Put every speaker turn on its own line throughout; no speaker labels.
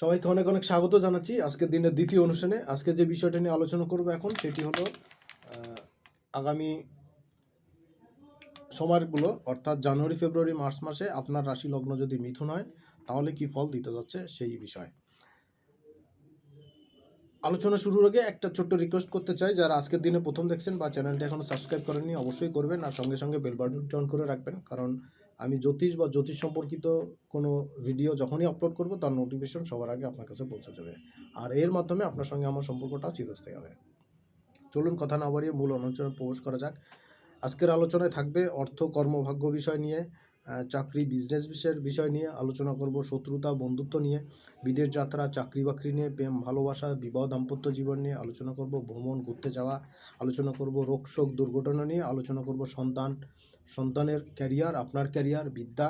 সবাইকে অনেক অনেক স্বাগত জানাচ্ছি আজকের দিনের দ্বিতীয় অনুষ্ঠানে। আজকে যে বিষয়টা নিয়ে আলোচনা করব এখন সেটি হলো আগামী সময়গুলো অর্থাৎ জানুয়ারি, ফেব্রুয়ারি, মার্চ মাসে আপনার রাশি লগ্ন যদি মিথুন হয়, তাহলে কি ফল দিতে যাচ্ছে সেই বিষয়। আলোচনা শুরুর আগে একটা ছোট্ট রিকোয়েস্ট করতে চাই, যারা আজকের দিনে প্রথম দেখছেন বা চ্যানেলটি এখনও সাবস্ক্রাইব করেননি, অবশ্যই করবেন আর সঙ্গে সঙ্গে বেল অন করে রাখবেন, কারণ আমি জ্যোতিষ বা জ্যোতিষ সম্পর্কিত কোনো ভিডিও যখনই আপলোড করব, তার নোটিফিকেশন সবার আগে আপনার কাছে পৌঁছে যাবে। আর এর মাধ্যমে আপনার সঙ্গে আমার সম্পর্কটাও চিরস্থায়ী হবে। চলুন কথা না বাড়িয়ে মূল আলোচনায় প্রবেশ করা যাক। আজকের আলোচনায় থাকবে অর্থ, কর্মভাগ্য বিষয় নিয়ে চাকরি বিজনেস বিষয়ের বিষয় নিয়ে আলোচনা করব, শত্রুতা, বন্ধুত্ব নিয়ে, বিদেশ যাত্রা, চাকরি বাকরি নিয়ে, প্রেম, ভালোবাসা, বিবাহ, দাম্পত্য জীবন নিয়ে আলোচনা করব, ভ্রমণ, ঘুরতে যাওয়া, আলোচনা করব রোগ শোক দুর্ঘটনা নিয়ে আলোচনা করব, সন্তান সন্তানের ক্যারিয়ার আপনার ক্যারিয়ার বিদ্যা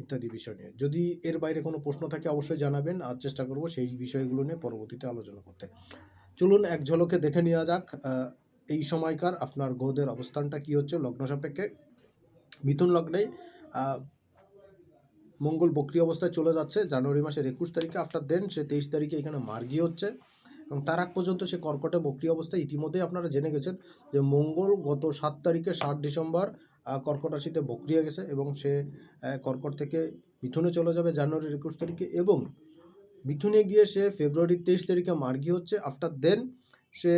ইত্যাদি বিষয় নিয়ে। যদি এর বাইরে কোনো প্রশ্ন থাকে, অবশ্যই জানাবেন। আর চেষ্টা করব সেই বিষয়গুলো নিয়ে পরবর্তীতে আলোচনা করতে। চলুন, এক ঝলকে দেখে নেওয়া যাক এই সময়কার আপনার গ্রহদের অবস্থানটা কি হচ্ছে লগ্ন সাপেক্ষে। মিথুন লগ্নে মঙ্গল বক্রি অবস্থায় চলে যাচ্ছে। জানুয়ারি মাসের একুশ তারিখে আফটার দেন সে তেইশ তারিখে এখানে মার্গী হচ্ছে। এবং তার আগ পর্যন্ত সে কর্কটে বক্রি অবস্থায়। ইতিমধ্যেই আপনারা জেনে গেছেন যে মঙ্গল গত সাত তারিখে সাত ডিসেম্বর কর্কট রাশিতে বক্রিয়া গেছে এবং সে কর্কট থেকে মিথুনে চলে যাবে জানুয়ারির একুশ তারিখে এবং মিথুনে গিয়ে সে ফেব্রুয়ারির তেইশ তারিখে মার্গি হচ্ছে। আফটার দেন সে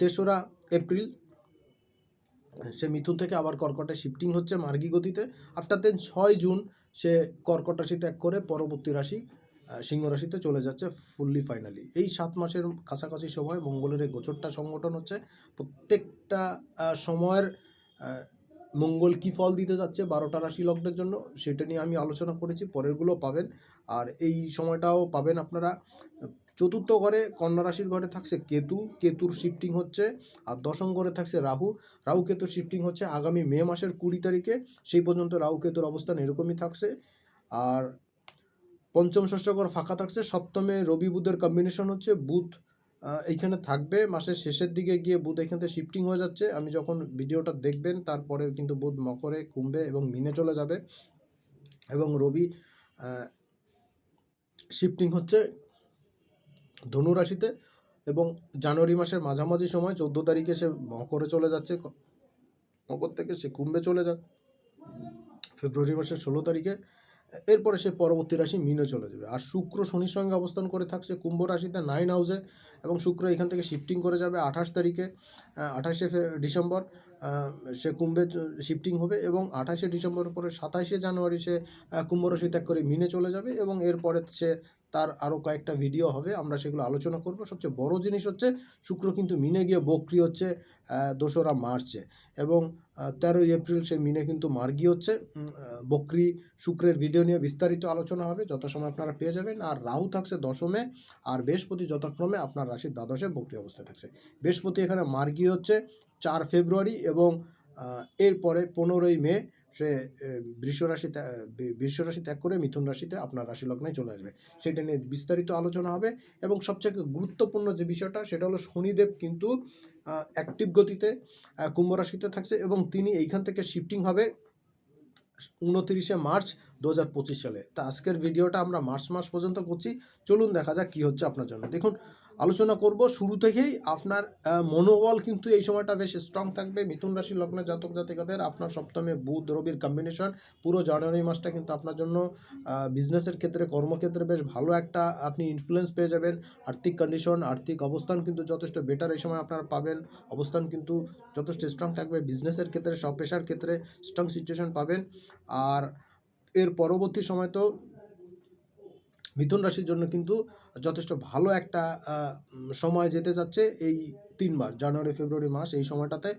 তেসরা এপ্রিল, সে মিথুন থেকে আবার কর্কটে শিফটিং হচ্ছে মার্গী গতিতে। আফটার দেন ছয় জুন সে কর্কট রাশি ত্যাগ করে পরবর্তী রাশি সিংহ রাশিতে চলে যাচ্ছে ফুললি ফাইনালি। এই সাত মাসের কাছাকাছি সময় মঙ্গলের এই গোচরটা সংগঠন হচ্ছে। প্রত্যেকটা সময়ের মঙ্গল কি ফল দিতে যাচ্ছে বারোটা রাশি লগ্নের জন্য, সেটা নিয়ে আমি আলোচনা করেছি পরেরগুলো পাবেন। আর এই সময়টাও পাবেন আপনারা। চতুর্থ ঘরে কন্যা রাশির ঘরে থাকছে কেতু, কেতুর শিফটিং হচ্ছে, আর দশম ঘরে থাকছে রাহু। রাহু কেতুর শিফটিং হচ্ছে আগামী মে মাসের কুড়ি তারিখে, সেই পর্যন্ত রাহু কেতুর অবস্থান এরকমই থাকছে। আর পঞ্চম ষষ্ঠ ঘর ফাঁকা থাকছে, সপ্তমে রবি বুধের কম্বিনেশন হচ্ছে, বুধ এইখানে থাকবে। মাসের শেষের দিকে গিয়ে বুধ এখান থেকে শিফটিং হয়ে যাচ্ছে। আমি যখন ভিডিওটা দেখবেন তারপরে কিন্তু বুধ মকরে কুম্ভে এবং মিনে চলে যাবে এবং রবি শিফটিং হচ্ছে ধনু রাশিতে এবং জানুয়ারি মাসের মাঝামাঝি সময় চোদ্দ তারিখে সে মকরে চলে যাচ্ছে। মকর থেকে সে কুম্ভে চলে যাক। ফেব্রুয়ারি মাসের ষোলো তারিখে এরপরে সে পরবর্তী রাশি মিনে চলে যাবে। আর শুক্র শনির সঙ্গে অবস্থান করে থাকছে কুম্ভ রাশিতে নাইন হাউসে এবং শুক্র এখান থেকে শিফটিং করে যাবে আঠাশ তারিখে আঠাশে ডিসেম্বর সে কুম্ভে শিফটিং হবে এবং আঠাশে ডিসেম্বর পরে সাতাশে জানুয়ারি সে কুম্ভ রাশি ত্যাগ করে মিনে চলে যাবে এবং এরপরে সে তার আরও কয়েকটা ভিডিও হবে, আমরা সেগুলো আলোচনা করব। সবচেয়ে বড় জিনিস হচ্ছে, শুক্র কিন্তু মিনে গিয়ে বক্রি হচ্ছে দোসরা মার্চে এবং তেরোই এপ্রিল সে মিনে কিন্তু মার্গি হচ্ছে। বক্রি শুক্রের ভিডিও নিয়ে বিস্তারিত আলোচনা হবে যত সময় আপনারা পেয়ে যাবেন। আর রাহু থাকছে দশমে, আর বৃহস্পতি যথাক্রমে আপনার রাশির দ্বাদশে বক্রি অবস্থায় থাকছে। বৃহস্পতি এখানে মার্গি হচ্ছে চার ফেব্রুয়ারি এবং এরপরে পনেরোই মে সে বৃষ রাশি বৃষ রাশি ত্যাগ করে মিথুন রাশিতে আপনার রাশি লগ্নে চলে আসবে। সেটা নিয়ে বিস্তারিত আলোচনা হবে এবং সবচেয়ে গুরুত্বপূর্ণ যে বিষয়টা সেটা হলো শনিদেব কিন্তু অ্যাক্টিভ গতিতে কুম্ভ রাশিতে থাকছে এবং তিনি এইখান থেকে শিফটিং হবে উনতিরিশে মার্চ দু হাজার পঁচিশ সালে। তা আজকের ভিডিওটা আমরা মার্চ মাস পর্যন্ত করছি। চলুন দেখা যাক কী হচ্ছে আপনার জন্য। দেখুন আলোচনা করব। শুরু থেকেই আপনার মনোবল কিন্তু এই সময়টা বেশ স্ট্রং থাকবে। মিথুন রাশি লগ্নের জাতক জাতিকাদের আপনার সপ্তমে বুধ রবির কম্বিনেশন পুরো জানুয়ারি মাসটা কিন্তু আপনার জন্য বিজনেসের ক্ষেত্রে, কর্মক্ষেত্রে বেশ ভালো একটা আপনি ইনফ্লুয়েন্স পেয়ে যাবেন। আর্থিক কন্ডিশন আর্থিক অবস্থান কিন্তু যথেষ্ট বেটার এই সময় আপনারা পাবেন। অবস্থান কিন্তু যথেষ্ট স্ট্রং থাকবে। বিজনেসের ক্ষেত্রে, সব পেশার ক্ষেত্রে স্ট্রং সিচুয়েশন পাবেন। আর এর পরবর্তী সময় তো মিথুন রাশির জন্য কিন্তু যথেষ্ট ভালো একটা সময় যেতে যাচ্ছে এই তিনবার, জানুয়ারি, ফেব্রুয়ারি মাস এই সময়টাতে,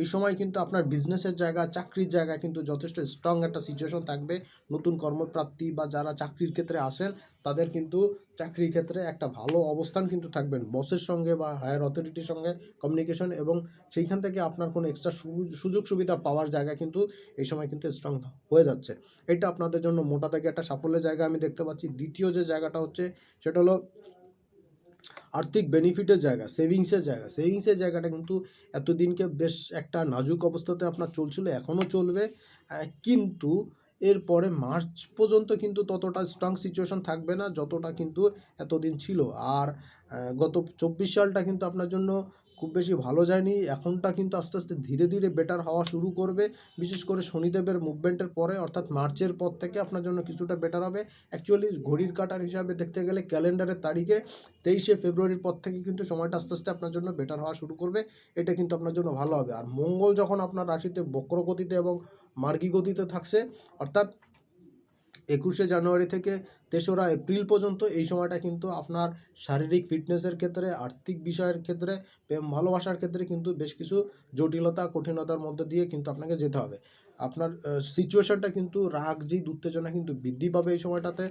এই সময় কিন্তু আপনার বিজনেসের জায়গা, চাকরির জায়গা কিন্তু যথেষ্ট স্ট্রং একটা সিচুয়েশন থাকবে। নতুন কর্মপ্রাপ্তি বা যারা চাকরির ক্ষেত্রে আসেন, তাদের কিন্তু চাকরির ক্ষেত্রে একটা ভালো অবস্থান কিন্তু থাকবেন। বসের সঙ্গে বা হায়ার অথরিটির সঙ্গে কমিউনিকেশন এবং সেইখান থেকে আপনার কোনো এক্সট্রা সুযোগ সুবিধা পাওয়ার জায়গা কিন্তু এই সময় কিন্তু স্ট্রং হয়ে যাচ্ছে। এটা আপনাদের জন্য মোটা থেকে একটা সাফল্যের জায়গা আমি দেখতে পাচ্ছি। দ্বিতীয় যে জায়গাটা হচ্ছে, সেটা হলো আর্থিক বেনিফিটের জায়গা সেভিংসের জায়গা। সেভিংসের জায়গাটা কিন্তু এতদিনকে বেশ একটা নাজুক অবস্থাতে আপনার চলছিল, এখনও চলবে। কিন্তু এরপরে মার্চ পর্যন্ত কিন্তু ততটা স্ট্রং সিচুয়েশন থাকবে না, যতটা কিন্তু এতদিন ছিল। আর গত চব্বিশ সালটা কিন্তু আপনার জন্য খুব বেশি ভালো যায়নি। এখনটা কিন্তু আস্তে আস্তে ধীরে ধীরে বেটার হওয়া শুরু করবে। বিশেষ করে শনিদেবের মুভমেন্টের পরে, অর্থাৎ মার্চের পর থেকে আপনার জন্য কিছুটা বেটার হবে। অ্যাকচুয়ালি ঘড়ির কাটার হিসাবে দেখতে গেলে ক্যালেন্ডারের তারিখে তেইশে ফেব্রুয়ারির পর থেকে কিন্তু সময়টা আস্তে আস্তে আপনার জন্য বেটার হওয়া শুরু করবে। এটা কিন্তু আপনার জন্য ভালো হবে। আর মঙ্গল যখন আপনার রাশিতে বক্রগতিতে এবং মার্গী গতিতে থাকছে, অর্থাৎ একুশে জানুয়ারি থেকে তেসরা এপ্রিল পর্যন্ত এই সময়টা কিন্তু আপনার শারীরিক ফিটনেসের ক্ষেত্রে, আর্থিক বিষয়ের ক্ষেত্রে, প্রেম, ভালোবাসার ক্ষেত্রে কিন্তু বেশ কিছু জটিলতা, কঠিনতার মধ্যে দিয়ে কিন্তু আপনাকে যেতে হবে। আপনার সিচুয়েশনটা কিন্তু রাগ, জিদ, উত্তেজনা কিন্তু বৃদ্ধি পাবে এই সময়টাতে।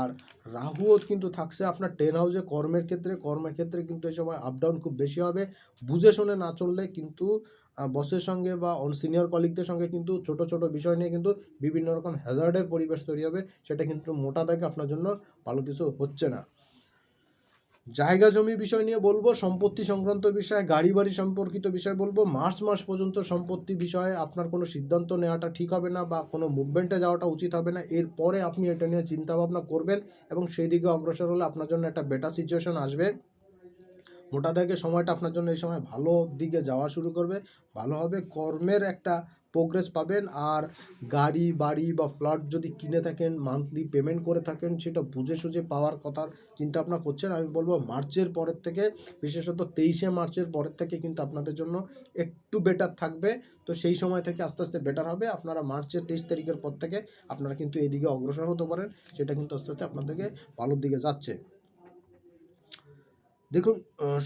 আর রাহুও কিন্তু থাকছে আপনার টেন হাউসে কর্মের ক্ষেত্রে। কর্মের ক্ষেত্রে কিন্তু এই সময় আপ ডাউন খুব বেশি হবে। বুঝে শুনে না চললে কিন্তু বসের সঙ্গে বা অন সিনিয়র কলিগদের সঙ্গে কিন্তু ছোট ছোট বিষয় নিয়ে কিন্তু বিভিন্ন রকম হ্যাজার্ডের পরিবেশ তৈরি হবে। সেটা কিন্তু মোটা দাগে আপনার জন্য ভালো কিছু হচ্ছে না। জায়গা জমি বিষয় নিয়ে বলব, সম্পত্তি সংক্রান্ত বিষয়ে, গাড়ি বাড়ি সম্পর্কিত বিষয় বলব, মার্চ মাস পর্যন্ত সম্পত্তি বিষয়ে আপনার কোনো সিদ্ধান্ত নেওয়াটা ঠিক হবে না বা কোনো মুভমেন্টে যাওয়াটা উচিত হবে না। এরপরে আপনি এটা নিয়ে চিন্তা ভাবনা করবেন এবং সেই দিকে অগ্রসর হলে আপনার জন্য একটা বেটার সিচুয়েশন আসবে। মোটা দাগে সময়টা আপনার জন্য এই সময় ভালো দিকে যাওয়া শুরু করবে। ভালো হবে, কর্মের একটা প্রোগ্রেস পাবেন। আর গাড়ি, বাড়ি বা ফ্ল্যাট যদি কিনে থাকেন মান্থলি পেমেন্ট করে থাকেন, সেটা বুঝে সুঝে পাওয়ার কথা চিন্তা ভাবনা করছেন। আমি বলব মার্চের পরের থেকে, বিশেষত তেইশে মার্চের পরের থেকে কিন্তু আপনাদের জন্য একটু বেটার থাকবে। তো সেই সময় থেকে আস্তে আস্তে বেটার হবে। আপনারা মার্চের তেইশ তারিখের পর থেকে আপনারা কিন্তু এদিকে অগ্রসর হতে পারেন। সেটা কিন্তু আস্তে আস্তে আপনাদেরকে ভালোর দিকে যাচ্ছে। দেখুন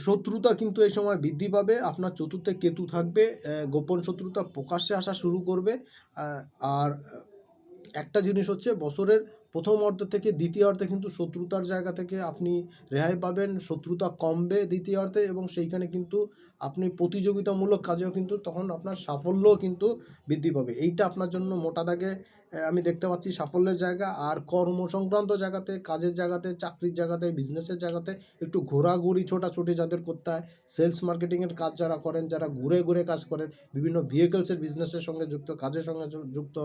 শত্রুতা কিন্তু এই সময় বৃদ্ধি পাবে। আপনার চতুর্থে কেতু থাকবে গোপন শত্রুতা প্রকাশ্যে আসা শুরু করবে। আর একটা জিনিস হচ্ছে, বছরের প্রথম অর্ধ থেকে দ্বিতীয় অর্ধে কিন্তু শত্রুতার জায়গা থেকে আপনি রেহাই পাবেন। শত্রুতা কমবে দ্বিতীয় অর্ধে এবং সেইখানে কিন্তু আপনি প্রতিযোগিতামূলক কাজেও কিন্তু তখন আপনার সাফল্যও কিন্তু বৃদ্ধি পাবে। এইটা আপনার জন্য মোটা দাগে আমি দেখতে পাচ্ছি সাফল্যের জায়গা আর কর্ম সংক্রান্ত জায়গাতে, কাজের জায়গাতে, চাকরির জায়গাতে বিজনেসের জায়গাতে একটু ঘোরাঘুরি, ছোটাছুটি যাদের করতে হয়। সেলস মার্কেটিংয়ের কাজ যারা করেন, যারা ঘুরে ঘুরে কাজ করেন, বিভিন্ন ভেহিকলসের বিজনেসের সঙ্গে যুক্ত, কাজের সঙ্গে যুক্ত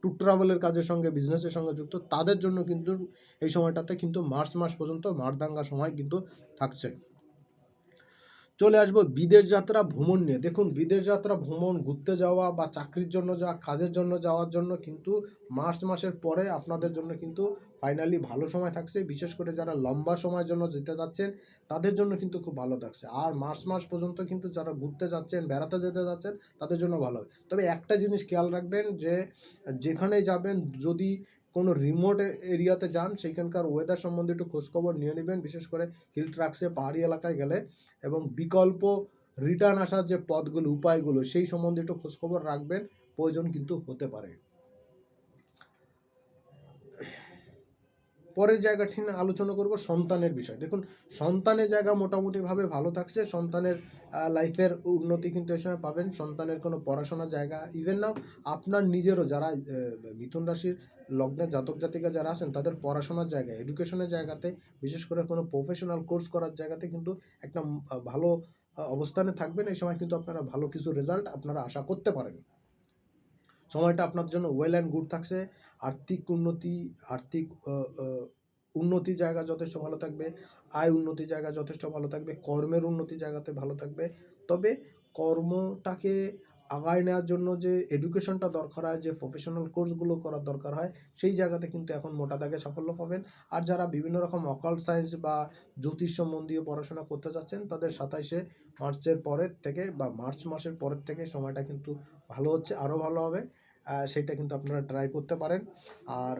ট্যুর ট্রাভেলের কাজের সঙ্গে বিজনেসের সঙ্গে যুক্ত, তাদের জন্য কিন্তু এই সময়টাতে কিন্তু মার্চ মাস পর্যন্ত মারদাঙ্গা সময় কিন্তু থাকছে। চলে আসব বিদেশ যাত্রা ভ্রমণ নিয়ে। দেখুন, বিদেশ যাত্রা ভ্রমণ, ঘুরতে যাওয়া বা চাকরির জন্য যাওয়া, কাজের জন্য যাওয়ার জন্য কিন্তু মার্চ মাসের পরে আপনাদের জন্য কিন্তু ফাইনালি ভালো সময় থাকছে। বিশেষ করে যারা লম্বা সময়ের জন্য যেতে যাচ্ছেন, তাদের জন্য কিন্তু খুব ভালো থাকছে। আর মার্চ মাস পর্যন্ত কিন্তু যারা ঘুরতে যাচ্ছেন, বেড়াতে যেতে যাচ্ছেন, তাদের জন্য ভালো হবে। তবে একটা জিনিস খেয়াল রাখবেন যে যেখানে যাবেন, যদি কোনো রিমোট এরিয়াতে যান, সেইখানকার ওয়েদার সম্বন্ধে একটু খোঁজখবর নিয়ে নেবেন। বিশেষ করে হিল ট্রাক্সে পাহাড়ি এলাকায় গেলে এবং বিকল্প রিটার্ন আসার যে পথগুলো, উপায়গুলো, সেই সম্বন্ধে একটু খোঁজখবর রাখবেন। প্রয়োজন কিন্তু হতে পারে। পরের জায়গাটি নিয়ে আলোচনা করব সন্তানের বিষয়। দেখুন, সন্তানের জায়গা মোটামুটিভাবে ভালো থাকছে, সন্তানের লাইফের উন্নতি কিন্তু এই সময় পাবেন, সন্তানের কোনো পড়াশোনার জায়গা ইভেন নাও আপনার নিজেরও যারা মিথুন রাশির লগ্নের জাতক জাতিকা যারা আছেন, তাদের পড়াশোনার জায়গা এডুকেশনের জায়গাতে, বিশেষ করে কোনো প্রফেশনাল কোর্স করার জায়গাতে কিন্তু একটা ভালো অবস্থানে থাকবেন। এই সময় কিন্তু আপনারা ভালো কিছু রেজাল্ট আপনারা আশা করতে পারেন। সময়টা আপনার জন্য ওয়েল অ্যান্ড গুড থাকছে। আর্থিক উন্নতি আর্থিক উন্নতি জায়গা যথেষ্ট ভালো থাকবে, আয় উন্নতি জায়গা যথেষ্ট ভালো থাকবে, কর্মের উন্নতি জায়গাতে ভালো থাকবে। তবে কর্মটাকে আগায় নেওয়ার জন্য যে এডুকেশনটা দরকার হয়, যে প্রফেশনাল কোর্সগুলো করার দরকার হয়, সেই জায়গাতে কিন্তু এখন মোটা দাগে সাফল্য পাবেন। আর যারা বিভিন্ন রকম অকাল্ট সায়েন্স বা জ্যোতিষ সম্বন্ধীয় পড়াশোনা করতে চাচ্ছেন তাদের সাতাইশে মার্চের পরের থেকে বা মার্চ মাসের পরের থেকে সময়টা কিন্তু ভালো হচ্ছে, আরও ভালো হবে। সেটা কিন্তু আপনারা ট্রাই করতে পারেন। আর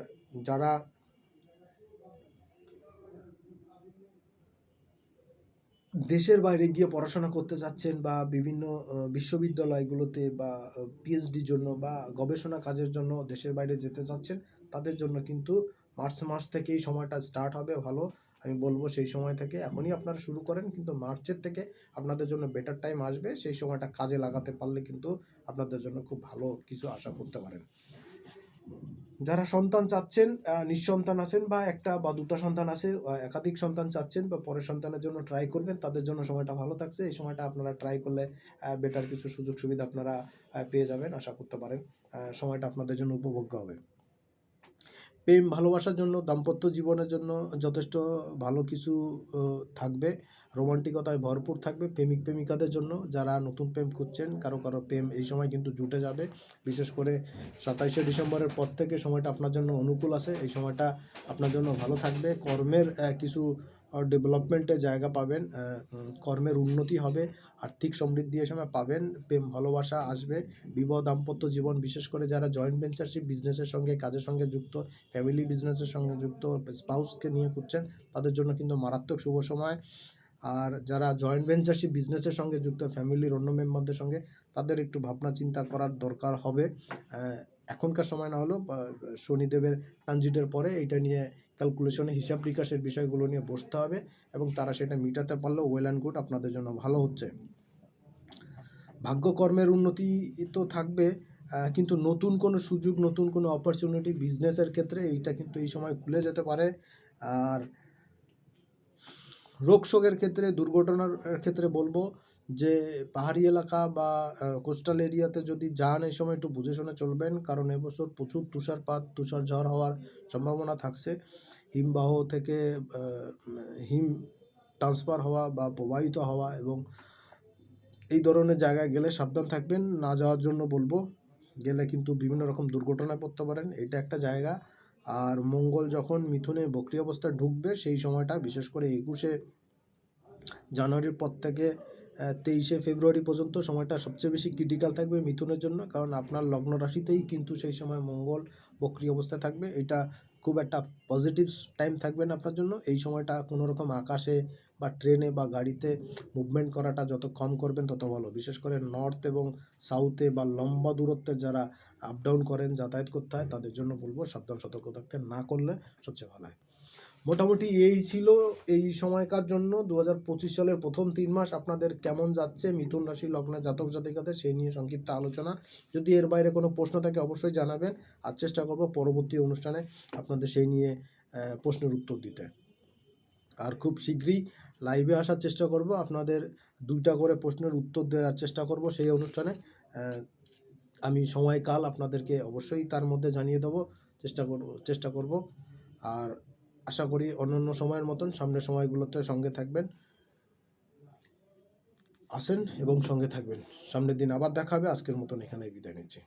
যারা দেশের বাইরে গিয়ে পড়াশোনা করতে যাচ্ছেন বা বিভিন্ন বিশ্ববিদ্যালয়গুলোতে বা পিএইচডির জন্য বা গবেষণা কাজের জন্য দেশের বাইরে যেতে চাচ্ছেন, তাদের জন্য কিন্তু মার্চ মাস থেকেই সময়টা স্টার্ট হবে। ভালো আমি বলব সেই সময় থেকে এখনই আপনারা শুরু করেন, কিন্তু মার্চের থেকে আপনাদের জন্য বেটার টাইম আসবে। সেই সময়টা কাজে লাগাতে পারলে কিন্তু আপনাদের জন্য খুব ভালো কিছু আশা করতে পারেন। যারা সন্তান চাচ্ছেন নিঃসন্তান আছেন বা একটা বা দুটা সন্তান আছে একাধিক সন্তান চাচ্ছেন বা পরের সন্তানের জন্য ট্রাই করবেন, তাদের জন্য সময়টা ভালো থাকছে। এই সময়টা আপনারা ট্রাই করলে বেটার কিছু সুযোগ সুবিধা আপনারা পেয়ে যাবেন, আশা করতে পারেন। সময়টা আপনাদের জন্য উপভোগ্য হবে। প্রেম, ভালোবাসার জন্য, দাম্পত্য জীবনের জন্য যথেষ্ট ভালো কিছু থাকবে। রোমান্টিকতায় ভরপুর থাকবে প্রেমিক, প্রেমিকাদের জন্য যারা নতুন প্রেম করছেন কারও কারও প্রেম এই সময় কিন্তু জুটে যাবে। বিশেষ করে সাতাইশে ডিসেম্বরের পর থেকে সময়টা আপনার জন্য অনুকূল আছে। এই সময়টা আপনার জন্য ভালো থাকবে। কর্মের কিছু ডেভেলপমেন্টের জায়গা পাবেন কর্মের উন্নতি হবে, আর্থিক সমৃদ্ধি এই সময় পাবেন, প্রেম, ভালোবাসা আসবে, বিবাহ, দাম্পত্য জীবন, বিশেষ করে যারা জয়েন্ট ভেঞ্চারশিপ বিজনেসের সঙ্গে, কাজের সঙ্গে যুক্ত ফ্যামিলি বিজনেসের সঙ্গে যুক্ত স্পাউসকে নিয়ে করছেন তাদের জন্য কিন্তু মারাত্মক শুভ সময়। আর যারা জয়েন্ট ভেঞ্চারশিপ বিজনেসের সঙ্গে যুক্ত ফ্যামিলির অন্য মেম্বারদের সঙ্গে, তাদের একটু ভাবনা চিন্তা করার দরকার হবে। এখনকার সময় না হলেও শনিদেবের ট্রানজিটের পরে এটা নিয়ে ক্যালকুলেশনে হিসাব বিকাশের বিষয়গুলো নিয়ে বসতে হবে এবং তারা সেটা মিটাতে পারলেও ওয়েল অ্যান্ড গুড আপনাদের জন্য ভালো হচ্ছে। ভাগ্যকর্মের উন্নতি তো থাকবে কিন্তু নতুন কোনো সুযোগ, নতুন কোনো অপরচুনিটি বিজনেসের ক্ষেত্রে এইটা কিন্তু এই সময় খুলে যেতে পারে। আর রোগ শোকের ক্ষেত্রে, দুর্ঘটনার ক্ষেত্রে বলব যে পাহাড়ি এলাকা বা কোস্টাল এরিয়াতে যদি যান, এই সময় একটু বুঝে শুনে চলবেন। কারণ এবছর প্রচুর তুষারপাত, তুষার ঝড় হওয়ার সম্ভাবনা থাকছে। হিমবাহ থেকে হিম ট্রান্সফার হওয়া বা প্রবাহিত হওয়া এবং এই ধরনের জায়গায় গেলে সাবধান থাকবেন। না যাওয়ার জন্য বলব, গেলে কিন্তু বিভিন্ন রকম দুর্ঘটনায় পড়তে পারেন। এটা একটা জায়গা। আর মঙ্গল যখন মিথুনে বক্রি অবস্থায় ঢুকবে, সেই সময়টা বিশেষ করে একুশে জানুয়ারির পর থেকে তেইশে ফেব্রুয়ারি পর্যন্ত সময়টা সবচেয়ে বেশি ক্রিটিক্যাল থাকবে মিথুনের জন্য, কারণ আপনার লগ্ন রাশিতেই কিন্তু সেই সময় মঙ্গল, বক্রি অবস্থায় থাকবে। এটা খুব একটা পজিটিভ টাইম থাকবে না আপনার জন্য। এই সময়টা কোনো রকম আকাশে বা ট্রেনে বা গাড়িতে মুভমেন্ট করাটা যত কম করবেন তত ভালো। বিশেষ করে নর্থ এবং সাউথে বা লম্বা দূরত্বের যারা আপ ডাউন করেন, যাতায়াত করতে হয়, তাদের জন্য বলব সাবধান, সতর্ক থাকতে না করলে সবচেয়ে ভালো হয়। মোটামুটি এই ছিল এই সময়কার জন্য। দু হাজার পঁচিশ সালের প্রথম তিন মাস আপনাদের কেমন যাচ্ছে? মিথুন রাশি লগ্নের জাতক, জাতিকাদের সেই নিয়ে সংক্ষিপ্ত আলোচনা। যদি এর বাইরে কোনো প্রশ্ন থাকে অবশ্যই জানাবেন। আর চেষ্টা করব পরবর্তী অনুষ্ঠানে আপনাদের সেই নিয়ে প্রশ্নের উত্তর দিতে। আর খুব শীঘ্রই লাইভে আসার চেষ্টা করব। আপনাদের দুইটা করে প্রশ্নের উত্তর দেওয়ার চেষ্টা করব সেই অনুষ্ঠানে। আমি সময়কাল আপনাদেরকে অবশ্যই তার মধ্যে জানিয়ে দেবো। চেষ্টা করব চেষ্টা করব। আর আশা করি অন্যান্য সময়ের মতন সামনের সময়গুলোতে সঙ্গে থাকবেন। আসেন এবং সঙ্গে থাকবেন। সামনের দিন আবার দেখা হবে। আজকের মতন এখানে বিদায় নিচ্ছি।